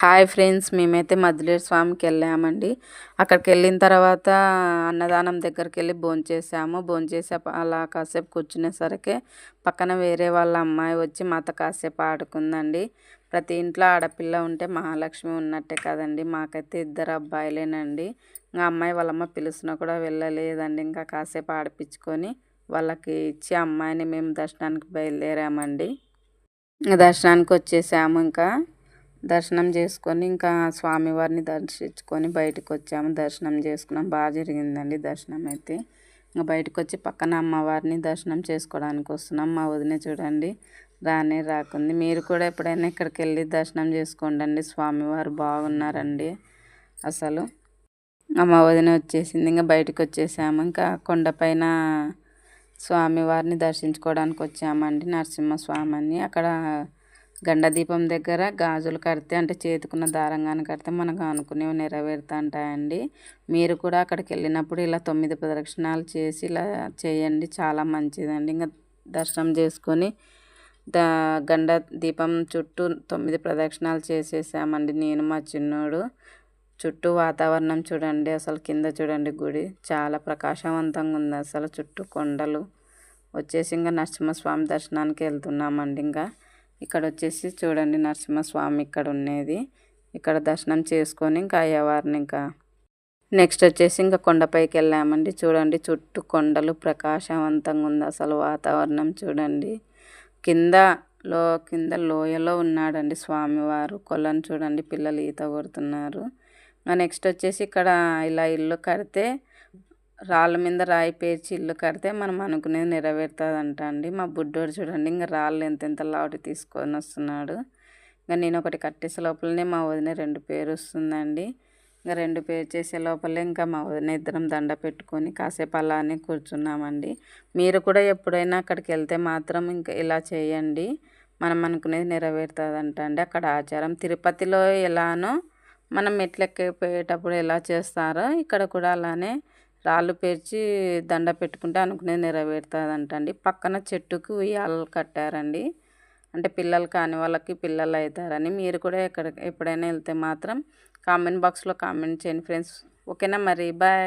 Hi friends మేమైతే మధులేరు స్వామికి వెళ్ళామండి. అక్కడికి వెళ్ళిన తర్వాత అన్నదానం దగ్గరికి వెళ్ళి భోంచేసాము భోంచేసే అలా కాసేపు కూర్చునేసరికి పక్కన వేరే వాళ్ళ అమ్మాయి వచ్చి మాతో కాసేపు ఆడుకుందండి. ప్రతి ఇంట్లో ఆడపిల్ల ఉంటే మహాలక్ష్మి ఉన్నట్టే కదండి. మాకైతే ఇద్దరు అబ్బాయిలేనండి. ఇంకా అమ్మాయి వాళ్ళమ్మ పిలుస్తున్నా కూడా వెళ్ళలేదండి. ఇంకా కాసేపు ఆడిపించుకొని వాళ్ళకి ఇచ్చి అమ్మాయిని మేము దర్శనానికి బయలుదేరామండి. దర్శనానికి వచ్చేసాము ఇంకా. దర్శనం చేసుకొని ఇంకా స్వామివారిని దర్శించుకొని బయటకు వచ్చాము దర్శనం చేసుకున్నాం. బాగా జరిగిందండి దర్శనం అయితే. ఇంకా బయటకు వచ్చి పక్కన అమ్మవారిని దర్శనం చేసుకోవడానికి వస్తున్నాం. మా వదిన చూడండి రానే రాకుంది. మీరు కూడా ఎప్పుడైనా ఇక్కడికి వెళ్ళి దర్శనం చేసుకోండి స్వామివారు బాగున్నారండి అసలు. మా వదిన వచ్చేసింది. ఇంకా బయటకు వచ్చేసాము ఇంకా కొండపైన స్వామివారిని దర్శించుకోవడానికి వచ్చామండి నరసింహస్వామిని. అక్కడ గండదీపం దగ్గర గాజులు కడితే అంటే చేతుకున్న కానీ కడితే మనకు అనుకునేవి నెరవేరుతూ ఉంటాయండి మీరు కూడా అక్కడికి వెళ్ళినప్పుడు ఇలా తొమ్మిది ప్రదక్షిణాలు చేసి ఇలా చేయండి చాలా మంచిదండి. ఇంకా దర్శనం చేసుకొని ద గండ దీపం చుట్టూ తొమ్మిది ప్రదక్షిణాలు చేసేసామండి నేను మా చిన్నోడు. చుట్టూ వాతావరణం చూడండి అసలు కింద చూడండి గుడి. చాలా ప్రకాశవంతంగా ఉంది అసలు చుట్టూ కొండలు. వచ్చేసి ఇంకా నరసింహస్వామి దర్శనానికి వెళ్తున్నామండి ఇంకా. ఇక్కడ వచ్చేసి చూడండి నరసింహస్వామి ఇక్కడ ఉండేది ఇక్కడ దర్శనం చేసుకొని ఇంకా అయ్యవారిని ఇంకా నెక్స్ట్ వచ్చేసి ఇంకా కొండపైకి వెళ్ళామండి చూడండి చుట్టూ కొండలు ప్రకాశవంతంగా ఉంది అసలు వాతావరణం చూడండి. కింద లో కింద లోయలో ఉన్నాడండి స్వామివారు. కొలను చూడండి పిల్లలు ఈత కొడుతున్నారు. నెక్స్ట్ వచ్చేసి ఇక్కడ ఇలా ఇల్లు కడితే రాళ్ళ మీద రాయి పేర్చి ఇల్లు కడితే మనం అనుకునేది నెరవేరుతుందంట అండి. మా బుడ్డోడు చూడండి ఇంకా రాళ్ళు ఎంత ఎంత లావుటి తీసుకొని వస్తున్నాడు. ఇంకా నేను ఒకటి కట్టేసే లోపలనే మా వదిన రెండు పేరు వస్తుందండి. ఇంకా రెండు పేరు చేసే లోపలే ఇంకా మా వదిన ఇద్దరం దండ పెట్టుకొని కాసేపు అలానే కూర్చున్నామండి. మీరు కూడా ఎప్పుడైనా అక్కడికి వెళ్తే మాత్రం ఇంకా ఇలా చేయండి. మనం అనుకునేది నెరవేరుతుందంట అండి. అక్కడ ఆచారం. తిరుపతిలో ఎలానో మనం మెట్లెక్కిపోయేటప్పుడు ఎలా చేస్తారో ఇక్కడ కూడా అలానే రాళ్ళు పేర్చి దండ పెట్టుకుంటే అనుకునేది నెరవేరుతుంది అండి పక్కన చెట్టుకు ఉయ్యాలు కట్టారండి. అంటే పిల్లలు కాని వాళ్ళకి పిల్లలు అవుతారని మీరు కూడా ఎక్కడ ఎప్పుడైనా వెళ్తే మాత్రం కామెంట్ బాక్స్లో కామెంట్ చేయండి ఫ్రెండ్స్. ఓకేనా మరి? బాయ్.